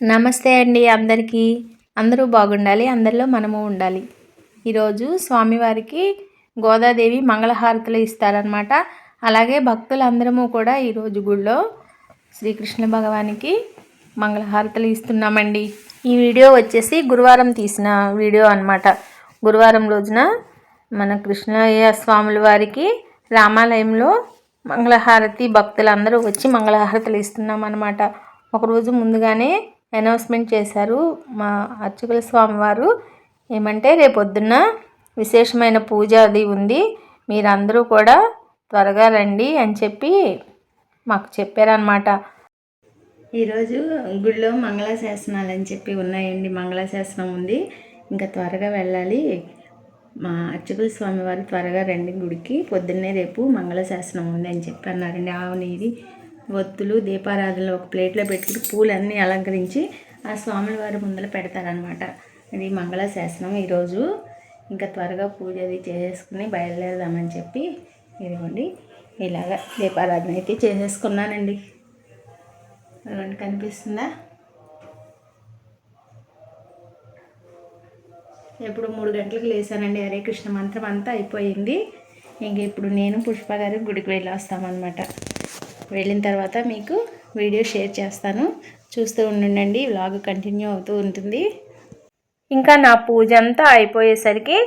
నమస్తే అండి అందరికీ. అందరూ బాగుండాలి అందరిలో మనము ఉండాలి. ఈరోజు స్వామివారికి గోదాదేవి మంగళహారతులు ఇస్తారనమాట అలాగే భక్తులందరము కూడా ఈరోజు గుళ్ళో శ్రీకృష్ణ భగవానికి మంగళహారతులు ఇస్తున్నామండి. ఈ వీడియో వచ్చేసి గురువారం తీసిన వీడియో అనమాట గురువారం రోజున మన కృష్ణయ్య స్వాముల వారికి రామాలయంలో మంగళహారతి భక్తులందరూ వచ్చి మంగళహారతులు ఇస్తున్నాం అనమాట ఒకరోజు ముందుగానే అనౌన్స్మెంట్ చేశారు మా అర్చకుల స్వామివారు. ఏమంటే రేపొద్దున్న విశేషమైన పూజ అది ఉంది. మీరందరూ కూడా త్వరగా రండి అని చెప్పి మాకు చెప్పారనమాట ఈరోజు గుడిలో మంగళాశాసనాలు అని చెప్పి ఉన్నాయండి. మంగళాశాసనం ఉంది. ఇంకా త్వరగా వెళ్ళాలి. మా అర్చకుల స్వామివారు త్వరగా రండి గుడికి. పొద్దున్నే రేపు మంగళశాసనం ఉంది అని చెప్పి అన్నారండి. ఆవు నీది ఒత్తులు దీపారాధనలు ఒక ప్లేట్లో పెట్టుకుని పూలన్నీ అలంకరించి ఆ స్వాముల వారి ముందర పెడతారనమాట ఇది మంగళశాసనం ఈరోజు. ఇంకా త్వరగా పూజ అది చేసేసుకుని బయలుదేరదామని చెప్పి ఇదిగోండి ఇలాగ దీపారాధన అయితే చేసేసుకున్నానండి. అదిగోండి కనిపిస్తుందా? ఎప్పుడు మూడు గంటలకు లేసానండి హరే కృష్ణ మంత్రం అంతా అయిపోయింది. ఇంక ఇప్పుడు నేను పుష్ప గారి గుడికి వెళ్ళి వస్తామన్నమాట వెళ్ళిన తర్వాత మీకు వీడియో షేర్ చేస్తాను. చూస్తూ ఉండండి. వ్లాగ్ కంటిన్యూ అవుతూ ఉంటుంది. ఇంకా నా పూజ అంతా అయిపోయేసరికి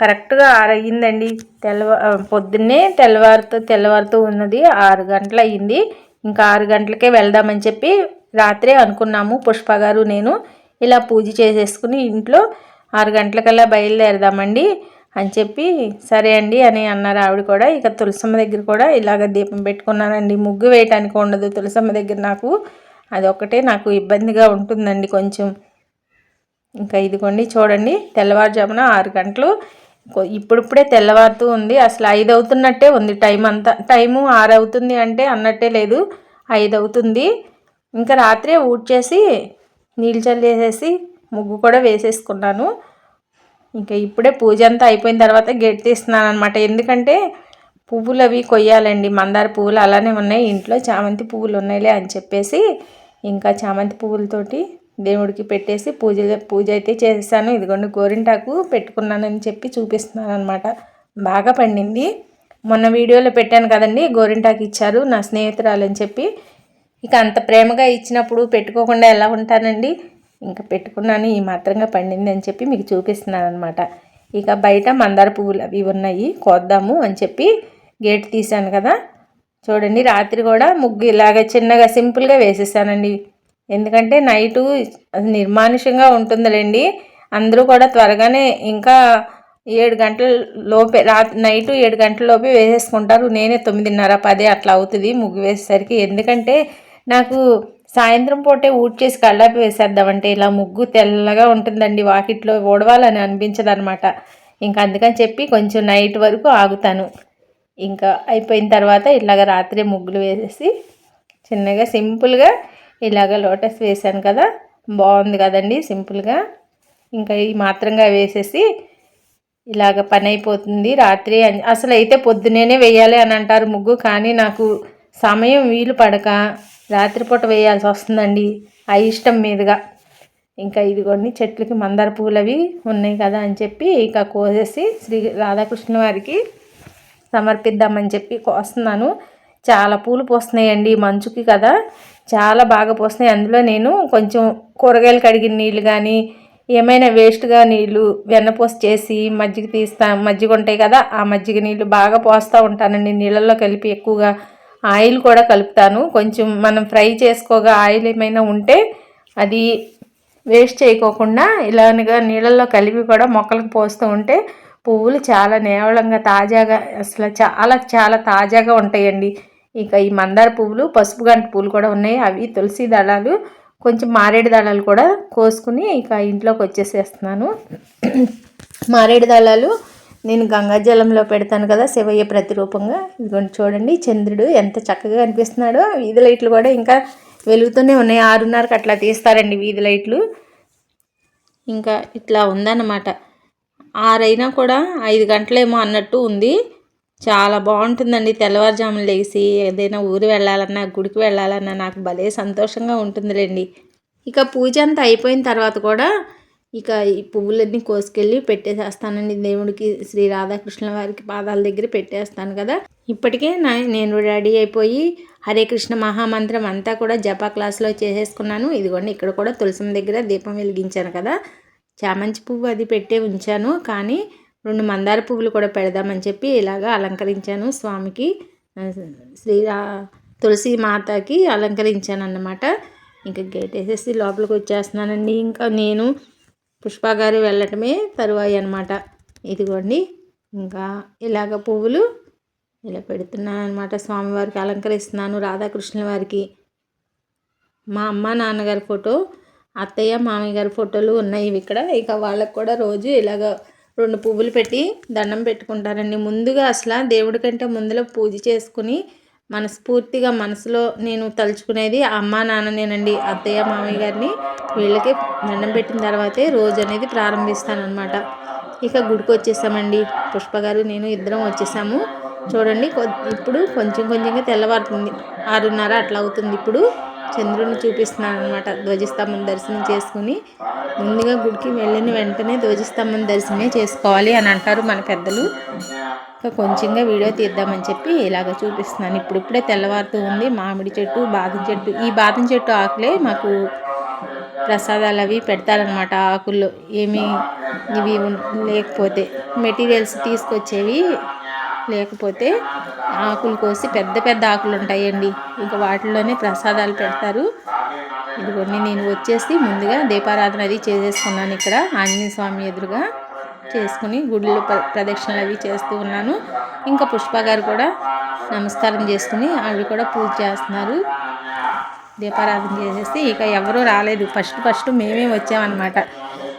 కరెక్ట్గా ఆరయ్యిందండి. తెల్లవ పొద్దున్నే తెల్లవారుతూ తెల్లవారుతూ ఉన్నది. ఆరు గంటలు అయ్యింది. ఇంకా ఆరు గంటలకే వెళ్దామని చెప్పి రాత్రే అనుకున్నాము. పుష్ప గారు నేను ఇలా పూజ చేసేసుకుని ఇంట్లో ఆరు గంటలకల్లా బయలుదేరదామండి. అని చెప్పి సరే అండి అని అన్నారు ఆవిడ కూడా. ఇక తులసమ్మ దగ్గర కూడా ఇలాగ దీపం పెట్టుకున్నానండి. ముగ్గు వేయటానికి ఉండదు తులసమ్మ దగ్గర నాకు. అది ఒక్కటే నాకు ఇబ్బందిగా ఉంటుందండి కొంచెం. ఇంకా ఇదిగోండి చూడండి తెల్లవారుజామున ఆరు గంటలు. ఇప్పుడిప్పుడే తెల్లవారుతూ ఉంది. అసలు ఐదు అవుతున్నట్టే ఉంది టైం అంతా. టైము ఆరు అవుతుంది అంటే అన్నట్టే లేదు. ఐదు అవుతుంది. ఇంకా రాత్రే ఊడ్చేసి నీళ్ళు చల్లేసేసి ముగ్గు కూడా వేసేసుకున్నాను. ఇంకా ఇప్పుడే పూజ అంతా అయిపోయిన తర్వాత గెట్ తీస్తున్నాను అనమాట ఎందుకంటే పువ్వులు అవి కొయ్యాలండి. మందార పువ్వులు అలానే ఉన్నాయి. ఇంట్లో చామంతి పువ్వులు ఉన్నాయిలే అని చెప్పేసి ఇంకా చామంతి పువ్వులతోటి దేవుడికి పెట్టేసి పూజ పూజ అయితే చేసేసాను ఇదిగోండి గోరింటాకు పెట్టుకున్నానని చెప్పి చూపిస్తున్నాను అనమాట బాగా పండింది. మొన్న వీడియోలో పెట్టాను కదండి గోరింటాకు ఇచ్చారు నా స్నేహితురాలని చెప్పి. ఇక అంత ప్రేమగా ఇచ్చినప్పుడు పెట్టుకోకుండా ఎలా ఉంటానండి? ఇంకా పెట్టుకున్నాను ఈ మాత్రంగా పండింది అని చెప్పి మీకు చూపిస్తున్నాను అనమాట ఇక బయట మందార పువ్వులు అవి ఉన్నాయి కోద్దాము అని చెప్పి గేట్ తీశాను కదా. చూడండి రాత్రి కూడా ముగ్గు ఇలాగ చిన్నగా సింపుల్గా వేసేసానండి. ఎందుకంటే నైటు అది నిర్మానుషంగా ఉంటుందిలేండి. అందరూ కూడా త్వరగానే ఇంకా ఏడు గంటల లోపే రాత్రి నైటు ఏడు గంటల లోపే వేసేసుకుంటారు. నేనే తొమ్మిదిన్నర పదే అట్లా అవుతుంది ముగ్గు వేసేసరికి. ఎందుకంటే నాకు సాయంత్రం పూటే ఊడ్చేసి కళ్ళాపి వేసేద్దామంటే ఇలా ముగ్గు తెల్లగా ఉంటుందండి. వాకిట్లో ఓడవాలని అనిపించదు అనమాట ఇంకా అందుకని చెప్పి కొంచెం నైట్ వరకు ఆగుతాను. ఇంకా అయిపోయిన తర్వాత ఇలాగ రాత్రి ముగ్గులు వేసేసి చిన్నగా సింపుల్గా ఇలాగ లోటస్ వేసాను కదా. బాగుంది కదండి సింపుల్గా. ఇంకా ఈ మాత్రంగా వేసేసి ఇలాగ పని అయిపోతుంది రాత్రి అసలు అయితే పొద్దునేనే వేయాలి అని అంటారు ముగ్గు కానీ నాకు సమయం వీలు పడక రాత్రిపూట వేయాల్సి వస్తుందండి. ఆ ఇష్టం మీదుగా. ఇంకా ఇదిగోండి చెట్లకి మందార పూలు అవి ఉన్నాయి కదా అని చెప్పి ఇక కోసేసి శ్రీ రాధాకృష్ణ వారికి సమర్పిద్దామని చెప్పి కోస్తున్నాను. చాలా పూలు పోస్తున్నాయండి మంచుకి కదా. చాలా బాగా పోస్తున్నాయి. అందులో నేను కొంచెం కూరగాయలు కడిగిన నీళ్ళు కానీ ఏమైనా వేస్ట్గా నీళ్ళు వెన్నపోసి చేసి మజ్జిగ తీస్తా మజ్జిగ ఉంటాయి కదా ఆ మజ్జిగ నీళ్ళు బాగా పోస్తూ ఉంటానండి. నీళ్ళల్లో కలిపి ఎక్కువగా ఆయిల్ కూడా కలుపుతాను. కొంచెం మనం ఫ్రై చేసుకోగా ఆయిల్ ఏమైనా ఉంటే అది వేస్ట్ చేయకోకుండా ఇలానగా నీళ్ళల్లో కలిపి కూడా మొక్కలకు పోస్తూ ఉంటే పువ్వులు చాలా నేవలంగా తాజాగా అసలు చాలా చాలా తాజాగా ఉంటాయండి. ఇక ఈ మందార పువ్వులు పసుపు గంట పువ్వులు కూడా ఉన్నాయి. అవి తులసి దళాలు కొంచెం మారేడు దళాలు కూడా కోసుకుని ఇక ఇంట్లోకి వచ్చేసేస్తున్నాను. మారేడు దళాలు నేను గంగాజలంలో పెడతాను కదా శివయ్య ప్రతిరూపంగా. ఇదిగోండి చూడండి చంద్రుడు ఎంత చక్కగా కనిపిస్తున్నాడో. వీధి లైట్లు కూడా ఇంకా వెలుగుతూనే ఉన్నాయి. ఆరున్నరకు అట్లా తీస్తారండి వీధి లైట్లు. ఇంకా ఇట్లా ఉందన్నమాట. ఆరైనా కూడా ఐదు గంటలేమో అన్నట్టు ఉంది. చాలా బాగుంటుందండి. తెల్లవారుజామున లేచి ఏదైనా ఊరు వెళ్ళాలన్నా గుడికి వెళ్ళాలన్నా నాకు భలే సంతోషంగా ఉంటుందిలేండి. ఇక పూజ అంతా అయిపోయిన తర్వాత కూడా ఇక ఈ పువ్వులన్నీ కోసుకెళ్ళి పెట్టేసేస్తానండి దేవుడికి శ్రీ రాధాకృష్ణ వారికి పాదాల దగ్గర పెట్టేస్తాను కదా. ఇప్పటికే నా నేను రెడీ అయిపోయి హరే కృష్ణ మహామంత్రం అంతా కూడా జపా క్లాస్లో చేసేసుకున్నాను. ఇదిగోండి ఇక్కడ కూడా తులసం దగ్గర దీపం వెలిగించాను కదా. చామంతి పువ్వు అది పెట్టే ఉంచాను కానీ రెండు మందార పువ్వులు కూడా పెడదామని చెప్పి ఇలాగా అలంకరించాను స్వామికి. శ్రీరా తులసి మాతకి అలంకరించాను అన్నమాట ఇంకా గేట్ వేసేసి లోపలికి వచ్చేస్తున్నానండి. ఇంకా నేను పుష్ప గారు వెళ్ళటమే తరువాయి అనమాట ఇదిగోండి ఇంకా ఇలాగ పువ్వులు ఇలా పెడుతున్నాను అనమాట స్వామివారికి అలంకరిస్తున్నాను రాధాకృష్ణుల వారికి. మా అమ్మ నాన్నగారి ఫోటో అత్తయ్య మామయ్య గారి ఫోటోలు ఉన్నాయి ఇక్కడ. ఇక వాళ్ళకు కూడా రోజు ఇలాగ రెండు పువ్వులు పెట్టి దండం పెట్టుకుంటారండి. ముందుగా అసలు దేవుడి కంటే ముందులో పూజ చేసుకుని మనస్ఫూర్తిగా మనసులో నేను తలుచుకునేది అమ్మ నాన్ననేనండి అత్తయ్య మామయ్య గారిని. వీళ్ళకి దండం పెట్టిన తర్వాతే రోజు అనేది ప్రారంభిస్తానమాట ఇక గుడికి వచ్చేసామండి. పుష్ప గారు నేను ఇద్దరం వచ్చేసాము. చూడండి ఇప్పుడు కొంచెం కొంచెంగా తెల్లవారుతుంది. ఆరున్నర అట్లా అవుతుంది ఇప్పుడు. చంద్రుని చూపిస్తున్నాడు అనమాట ధ్వజస్తంభం దర్శనం చేసుకుని ముందుగా గుడికి వెళ్ళిన వెంటనే ధ్వజస్తంభం దర్శనమే చేసుకోవాలి అని అంటారు మన పెద్దలు. ఇంకా కొంచెంగా వీడియో తీద్దామని చెప్పి ఇలాగ చూపిస్తున్నాను. ఇప్పుడిప్పుడే తెల్లవారుతూ ఉంది. మామిడి చెట్టు బాదం చెట్టు. ఈ బాదం చెట్టు ఆకులే మాకు ప్రసాదాలు అవి పెడతారనమాట ఆకుల్లో. ఏమి ఇవి లేకపోతే మెటీరియల్స్ తీసుకొచ్చేవి లేకపోతే ఆకులు కోసి పెద్ద పెద్ద ఆకులు ఉంటాయండి. ఇంకా వాటిలోనే ప్రసాదాలు పెడతారు. ఇదిగోండి నేను వచ్చేసి ముందుగా దీపారాధన అది చేసేసుకున్నాను ఇక్కడ. ఆంజనేయ స్వామి ఎదురుగా చేసుకుని గుడిలో ప్రదక్షిణలు అవి చేస్తూ ఉన్నాను. ఇంకా పుష్ప గారు కూడా నమస్కారం చేసుకుని ఆవిడ కూడా పూజ చేస్తున్నారు. దీపారాధన చేసేసి ఇక ఎవరూ రాలేదు. ఫస్ట్ ఫస్ట్ మేమే వచ్చామన్నమాట.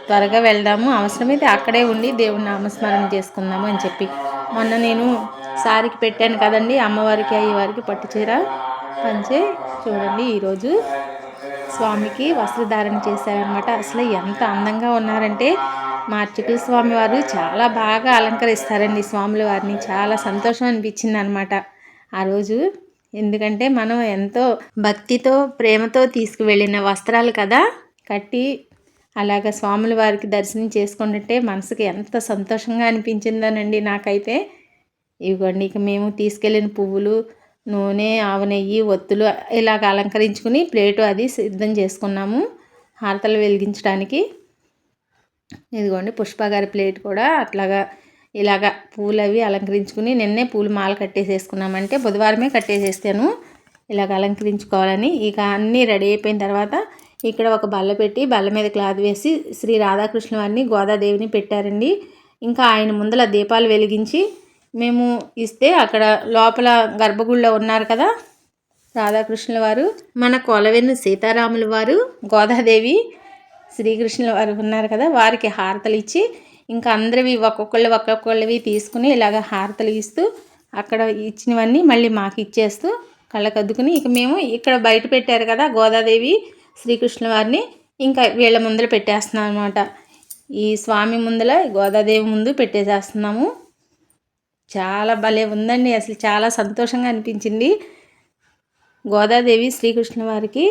త్వరగా వెళ్దాము. అవసరమైతే అక్కడే ఉండి దేవుడిని నామస్మరణ చేసుకుందాము అని చెప్పి. మొన్న నేను సారికి పెట్టాను కదండి అమ్మవారికి అయ్యవారికి పట్టుచీర పంచే చూడండి ఈరోజు స్వామికి వస్త్రధారణ చేశారనమాట అసలు ఎంత అందంగా ఉన్నారంటే మా అర్చకుల స్వామి వారు చాలా బాగా అలంకరిస్తారండి స్వాముల వారిని. చాలా సంతోషం అనిపించింది అనమాట ఆ రోజు. ఎందుకంటే మనం ఎంతో భక్తితో ప్రేమతో తీసుకువెళ్ళిన వస్త్రాలు కదా కట్టి అలాగ స్వాముల వారికి దర్శనం చేసుకుంటుంటే మనసుకి ఎంత సంతోషంగా అనిపించిందోనండి నాకైతే. ఇవ్వండి ఇక మేము తీసుకెళ్ళిన పువ్వులు నూనె ఆవు నెయ్యి ఒత్తులు ఇలాగ అలంకరించుకుని ప్లేటు అది సిద్ధం చేసుకున్నాము హారతలు వెలిగించడానికి. ఇదిగోండి పుష్ప గారి ప్లేట్ కూడా అట్లాగా ఇలాగ పూలు అవి అలంకరించుకుని నిన్నే పూలు మాల కట్టేసేసుకున్నామంటే బుధవారమే కట్టేసేస్తాను ఇలాగ అలంకరించుకోవాలని. ఇక అన్నీ రెడీ అయిపోయిన తర్వాత ఇక్కడ ఒక బల్ల పెట్టి బల్ల మీద క్లాత్ వేసి శ్రీ రాధాకృష్ణ వారిని గోదాదేవిని పెట్టారండి. ఇంకా ఆయన ముందల దీపాలు వెలిగించి మేము ఇస్తే అక్కడ లోపల గర్భగుడిలో ఉన్నారు కదా రాధాకృష్ణుల వారు. మన కొలవెన్ను సీతారాముల వారు గోదాదేవి శ్రీకృష్ణుల వారు ఉన్నారు కదా వారికి హారతలు ఇచ్చి ఇంకా అందరివి ఒక్కొక్కళ్ళు ఒక్కొక్కళ్ళవి తీసుకుని ఇలాగ హారతలు ఇస్తూ అక్కడ ఇచ్చినవన్నీ మళ్ళీ మాకు ఇచ్చేస్తూ కళ్ళకద్దుకుని ఇక మేము ఇక్కడ బయట పెట్టారు కదా గోదాదేవి శ్రీకృష్ణ వారిని ఇంకా వీళ్ళ ముందర పెట్టేస్తున్నాం అనమాట ఈ స్వామి ముందర గోదాదేవి ముందు పెట్టేసేస్తున్నాము. చాలా భలే ఉందండి అసలు చాలా సంతోషంగా అనిపించింది. గోదాదేవి శ్రీకృష్ణ వారికి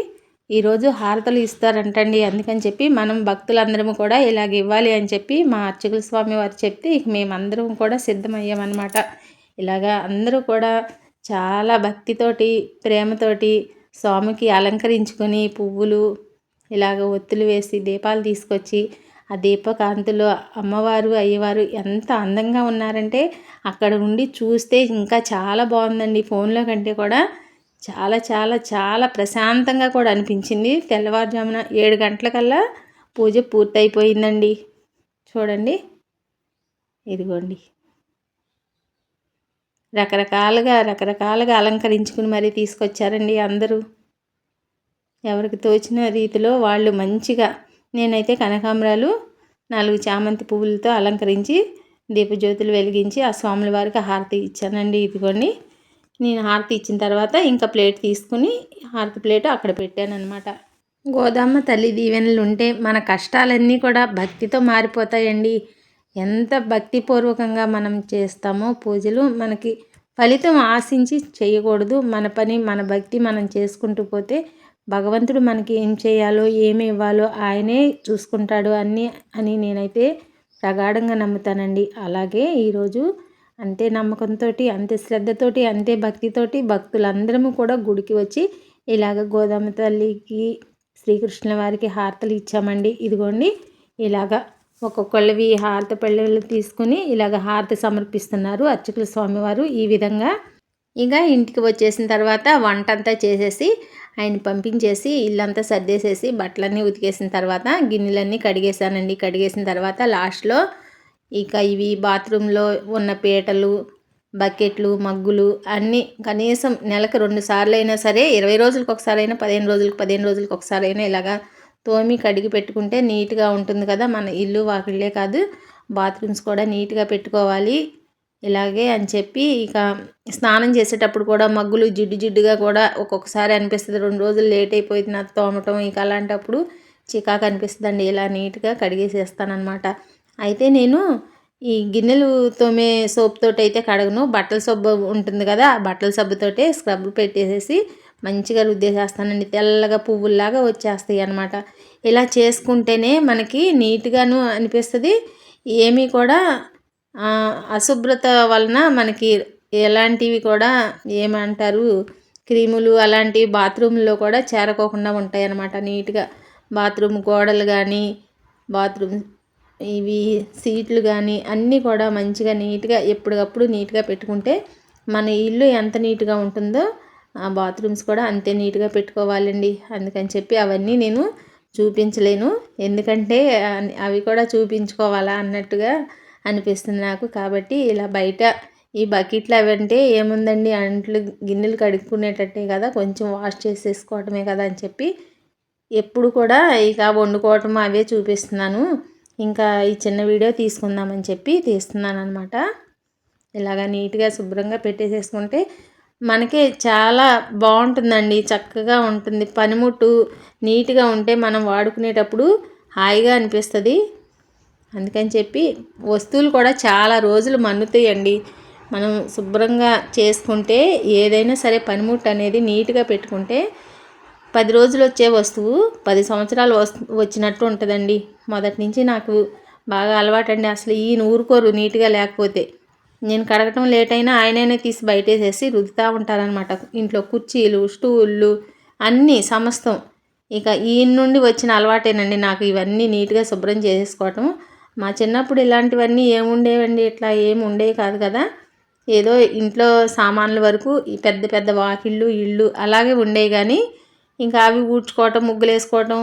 ఈరోజు హారతలు ఇస్తారంటండి. అందుకని చెప్పి మనం భక్తులందరం కూడా ఇలాగ ఇవ్వాలి అని చెప్పి మా అర్చకుల స్వామి వారు చెప్తే ఇక మేమందరం కూడా సిద్ధమయ్యామన్నమాట ఇలాగా అందరూ కూడా చాలా భక్తితోటి ప్రేమతోటి స్వామికి అలంకరించుకొని పువ్వులు ఇలాగ ఒత్తులు వేసి దీపాలు తీసుకొచ్చి ఆ దీపకాంతిలో అమ్మవారు అయ్యవారు ఎంత అందంగా ఉన్నారంటే అక్కడ ఉండి చూస్తే ఇంకా చాలా బాగుందండి. ఫోన్లో కంటే కూడా చాలా చాలా చాలా ప్రశాంతంగా కూడా అనిపించింది. తెల్లవారుజామున ఏడు గంటలకల్లా పూజ పూర్తయిపోయిందండి. చూడండి. ఇదిగోండి. రకరకాలుగా రకరకాలుగా అలంకరించుకుని మరీ తీసుకొచ్చారండి అందరూ. ఎవరికి తోచిన రీతిలో వాళ్ళు మంచిగా నేనైతే కనకాంబరాలు నాలుగు చామంతి పువ్వులతో అలంకరించి దీపజ్యోతులు వెలిగించి ఆ స్వాముల వారికి హారతి ఇచ్చానండి. ఇదిగోండి నేను హారతి ఇచ్చిన తర్వాత ఇంకా ప్లేట్ తీసుకుని హారతి ప్లేట్ అక్కడ పెట్టాను అనమాట గోదామ్మ తల్లి దీవెనలు ఉంటే మన కష్టాలన్నీ కూడా భక్తితో మారిపోతాయండి. ఎంత భక్తిపూర్వకంగా మనం చేస్తామో పూజలు మనకి ఫలితం ఆశించి చేయకూడదు. మన పని మన భక్తి మనం చేసుకుంటూ పోతే భగవంతుడు మనకి ఏం చేయాలో ఏమి ఇవ్వాలో ఆయనే చూసుకుంటాడు అన్నీ అని నేనైతే ప్రగాఢంగా నమ్ముతానండి. అలాగే ఈరోజు అంతే నమ్మకంతో అంతే శ్రద్ధతోటి అంతే భక్తితోటి భక్తులందరము కూడా గుడికి వచ్చి ఇలాగ గోదామ తల్లికి శ్రీకృష్ణ వారికి హారతలు ఇచ్చామండి. ఇదిగోండి ఇలాగ ఒక్కొక్కళ్ళవి హారత పళ్ళెలు తీసుకుని ఇలాగ హారతి సమర్పిస్తున్నారు అర్చకుల స్వామివారు ఈ విధంగా. ఇక ఇంటికి వచ్చేసిన తర్వాత వంట అంతా చేసేసి ఆయన పంపించేసి ఇల్లంతా సర్దేసేసి బట్టలన్నీ ఉతికేసిన తర్వాత గిన్నెలన్నీ కడిగేసానండి కడిగేసిన తర్వాత లాస్ట్లో ఇక ఇవి బాత్రూంలో ఉన్న పీటలు బకెట్లు మగ్గులు అన్నీ కనీసం నెలకు రెండు సార్లు అయినా సరే ఇరవై రోజులకు ఒకసారి అయినా పదిహేను రోజులకు పదిహేను రోజులకు ఒకసారి అయినా ఇలాగా తోమి కడిగి పెట్టుకుంటే నీట్గా ఉంటుంది కదా. మన ఇల్లు వాకిళ్ళే కాదు. బాత్రూమ్స్ కూడా నీట్గా పెట్టుకోవాలి. ఇలాగే అని చెప్పి ఇక స్నానం చేసేటప్పుడు కూడా మగ్గులు జిడ్డు జిడ్డుగా కూడా ఒక్కొక్కసారి అనిపిస్తుంది. రెండు రోజులు లేట్ అయిపోయింది నాకు తోమటం ఇక అలాంటప్పుడు చికాకు అనిపిస్తుందండి. ఇలా నీట్గా కడిగేసేస్తానమాట అయితే నేను ఈ గిన్నెలు తోమే సోప్ తోటి అయితే కడగను. బట్టల సబ్బు ఉంటుంది కదా. బట్టల సబ్బుతోటే స్క్రబ్ పెట్టేసేసి మంచిగా రుద్దేసేస్తానండి తెల్లగా పువ్వుల్లాగా వచ్చేస్తాయి అనమాట ఇలా చేసుకుంటేనే మనకి నీట్గాను అనిపిస్తుంది. ఏమీ కూడా అశుభ్రత వలన మనకి ఎలాంటివి కూడా ఏమంటారు క్రీములు అలాంటివి బాత్రూంలో కూడా చేరకోకుండా ఉంటాయి అన్నమాట నీట్గా బాత్రూమ్ గోడలు కానీ బాత్రూమ్ ఇవి సీట్లు కానీ అన్నీ కూడా మంచిగా నీట్గా ఎప్పటికప్పుడు నీట్గా పెట్టుకుంటే మన ఇల్లు ఎంత నీట్గా ఉంటుందో బాత్రూమ్స్ కూడా అంతే నీట్గా పెట్టుకోవాలండి. అందుకని చెప్పి అవన్నీ నేను చూపించలేను. ఎందుకంటే అవి కూడా చూపించుకోవాలా అన్నట్టుగా అనిపిస్తుంది నాకు. కాబట్టి ఇలా బయట ఈ బకెట్లు అవంటే ఏముందండి? అంట్లు గిన్నెలు కడుక్కునేటట్టే కదా. కొంచెం వాష్ చేసేసుకోవటమే కదా అని చెప్పి ఎప్పుడు కూడా ఇక వండుకోవటం అవే చూపిస్తున్నాను. ఇంకా ఈ చిన్న వీడియో తీసుకుందామని చెప్పి తీస్తున్నాను అనమాట ఇలాగా నీట్గా శుభ్రంగా పెట్టేసేసుకుంటే మనకి చాలా బాగుంటుందండి. చక్కగా ఉంటుంది. పనిముట్టు నీట్గా ఉంటే మనం వాడుకునేటప్పుడు హాయిగా అనిపిస్తుంది. అందుకని చెప్పి వస్తువులు కూడా చాలా రోజులు మన్నుతాయండి. మనం శుభ్రంగా చేసుకుంటే ఏదైనా సరే పనిముట్టు అనేది నీట్గా పెట్టుకుంటే పది రోజులు వచ్చే వస్తువు పది సంవత్సరాలు వచ్చినట్టు ఉంటుందండి. మొదటి నుంచి నాకు బాగా అలవాటండి. అసలు ఈ ఊరుకోరు నీట్గా లేకపోతే. నేను కడగటం లేట్ అయినా ఆయననే తీసి బయటేసేసి రుద్దుతూ ఉంటారనమాట ఇంట్లో కుర్చీలు స్టూళ్ళు అన్నీ సమస్తం. ఇక ఈయన నుండి వచ్చిన అలవాటేనండి నాకు ఇవన్నీ నీట్గా శుభ్రం చేసేసుకోవటం. మా చిన్నప్పుడు ఇలాంటివన్నీ ఏముండేవండి? ఇట్లా ఏమి ఉండేవి కాదు కదా. ఏదో ఇంట్లో సామాన్ల వరకు పెద్ద పెద్ద వాకిళ్ళు ఇళ్ళు అలాగే ఉండేవి కానీ ఇంకా అవి ఊడ్చుకోవటం ముగ్గులు వేసుకోవటం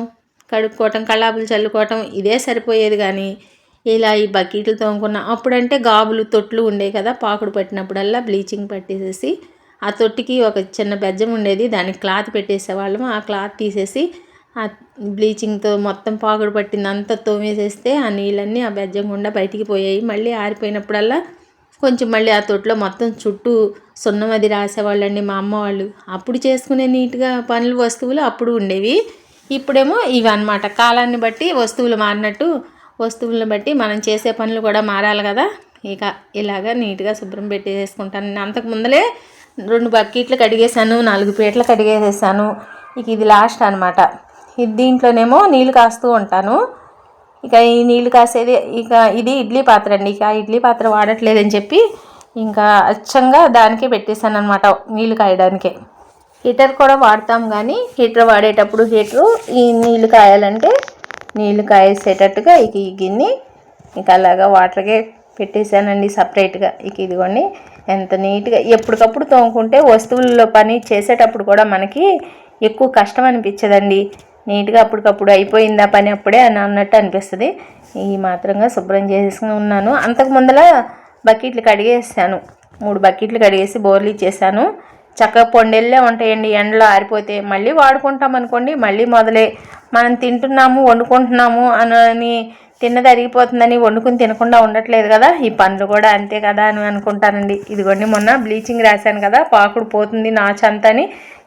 కడుక్కోవటం కళ్ళాపులు చల్లుకోవటం ఇదే సరిపోయేది కానీ ఇలా ఈ బకెట్లు తోముకున్న అప్పుడంటే గాబులు తొట్లు ఉండేవి కదా పాకుడు పట్టినప్పుడల్లా బ్లీచింగ్ పట్టేసేసి ఆ తొట్టికి ఒక చిన్న బెజ్జం ఉండేది దానికి క్లాత్ పెట్టేసేవాళ్ళము. ఆ క్లాత్ తీసేసి ఆ బ్లీచింగ్తో మొత్తం పాకుడు పట్టిందంతా తోమేసేస్తే ఆ నీళ్ళన్నీ ఆ బెజ్జం గుండా బయటికి పోయాయి. మళ్ళీ ఆరిపోయినప్పుడల్లా కొంచెం మళ్ళీ ఆ తొట్లో మొత్తం చుట్టూ సున్నం అది రాసేవాళ్ళండి మా అమ్మ వాళ్ళు. అప్పుడు చేసుకునే నీట్గా పనులు వస్తువులు అప్పుడు ఉండేవి. ఇప్పుడేమో ఇవి అనమాట కాలాన్ని బట్టి వస్తువులు మారినట్టు వస్తువులను బట్టి మనం చేసే పనులు కూడా మారాలి కదా. ఇక ఇలాగ నీట్గా శుభ్రం పెట్టేసుకుంటాను అంతకు ముందలే రెండు బకెట్లు కడిగేసాను నాలుగు పీటలు కడిగేసేసాను. ఇక ఇది లాస్ట్ అనమాట ఇది దీంట్లోనేమో నీళ్ళు కాస్తూ ఉంటాను. ఇక ఈ నీళ్ళు కాసేది ఇక ఇది ఇడ్లీ పాత్ర అండి. ఇక ఇడ్లీ పాత్ర వాడట్లేదని చెప్పి ఇంకా అచ్చంగా దానికే పెట్టేశాను అనమాట నీళ్ళు కాయడానికే. హీటర్ కూడా వాడతాం కానీ హీటర్ వాడేటప్పుడు హీటరు ఈ నీళ్ళు కాయాలంటే నీళ్ళు కాయేసేటట్టుగా ఇక ఈ గిన్నె ఇక అలాగా వాటర్కే పెట్టేశానండి సపరేట్గా. ఇక ఇదిగోండి ఎంత నీట్గా ఎప్పటికప్పుడు తోముకుంటే వస్తువుల్లో పని చేసేటప్పుడు కూడా మనకి ఎక్కువ కష్టం అనిపించదండి. నీట్గా అప్పటికప్పుడు అయిపోయిందా పని అప్పుడే అని అన్నట్టు అనిపిస్తుంది. ఈ మాత్రంగా శుభ్రం చేసుకుని ఉన్నాను. అంతకు ముందల బకెట్లు కడిగేసాను. మూడు బకెట్లు కడిగేసి బోర్లు ఇచ్చేసాను. చక్కగా పొండెళ్ళే ఉంటాయండి. ఎండలో ఆరిపోతే మళ్ళీ వాడుకుంటాం అనుకోండి మళ్ళీ మొదలే. మనం తింటున్నాము వండుకుంటున్నాము అని తిన్నది అరిగిపోతుందని వండుకుని తినకుండా ఉండట్లేదు కదా. ఈ పండ్లు కూడా అంతే కదా అని అనుకుంటానండి. ఇదిగోండి మొన్న బ్లీచింగ్ రాశాను కదా పాకుడు పోతుంది నాచంతని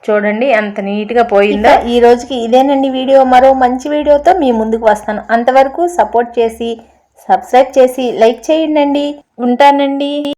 చూడండి ఎంత నీట్గా పోయిందో. ఈ రోజుకి ఇదేనండి వీడియో. మరో మంచి వీడియోతో మీ ముందుకు వస్తాను. అంతవరకు సపోర్ట్ చేసి సబ్స్క్రైబ్ చేసి లైక్ చేయండి ఉంటానండి.